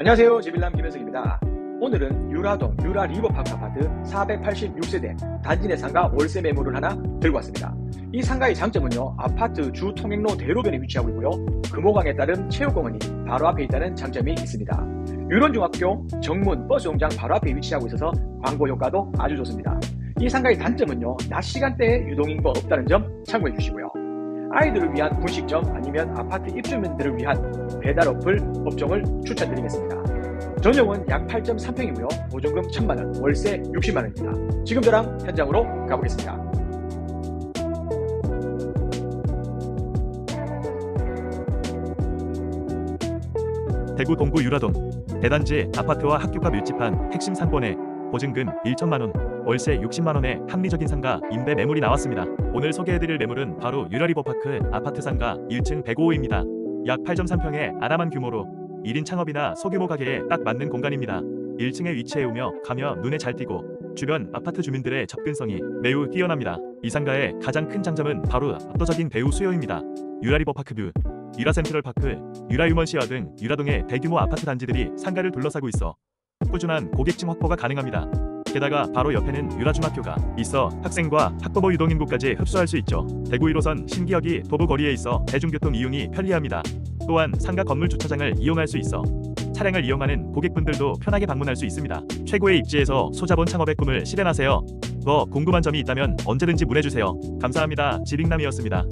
안녕하세요. 제빌람 김현석입니다. 오늘은 유라동 유라 리버파크 아파트 486세대 단지 내 상가 월세 매물을 하나 들고 왔습니다. 이 상가의 장점은요, 아파트 주 통행로 대로변에 위치하고 있고요, 금호강에 따른 체육공원이 바로 앞에 있다는 장점이 있습니다. 유런중학교 정문 버스 용장 바로 앞에 위치하고 있어서 광고 효과도 아주 좋습니다. 이 상가의 단점은요, 낮 시간대에 유동인구가 없다는 점 참고해 주시고요. 아이들을 위한 분식점 아니면 아파트 입주민들을 위한 배달 어플 업종을 추천드리겠습니다. 전용은 약 8.3평이고요. 보증금 1000만원, 월세 60만원입니다. 지금 저랑 현장으로 가보겠습니다. 대구 동구 유라동 대단지 아파트와 학교가 밀집한 핵심 상권에 보증금 1천만 원, 월세 60만 원의 합리적인 상가 임대 매물이 나왔습니다. 오늘 소개해드릴 매물은 바로 유라리버 파크 아파트 상가 1층 105호입니다. 약 8.3평의 아담한 규모로 1인 창업이나 소규모 가게에 딱 맞는 공간입니다. 1층에 위치해오며 가며 눈에 잘 띄고 주변 아파트 주민들의 접근성이 매우 뛰어납니다. 이 상가의 가장 큰 장점은 바로 압도적인 배우 수요입니다. 유라리버 파크 뷰, 유라 센트럴 파크, 유라 유먼시아 등 유라동의 대규모 아파트 단지들이 상가를 둘러싸고 있어 꾸준한 고객층 확보가 가능합니다. 게다가 바로 옆에는 유라중학교가 있어 학생과 학부모 유동인구까지 흡수할 수 있죠. 대구 1호선 신기역이 도보 거리에 있어 대중교통 이용이 편리합니다. 또한 상가 건물 주차장을 이용할 수 있어 차량을 이용하는 고객분들도 편하게 방문할 수 있습니다. 최고의 입지에서 소자본 창업의 꿈을 실현하세요. 더 궁금한 점이 있다면 언제든지 문해주세요. 감사합니다. 지빅남이었습니다.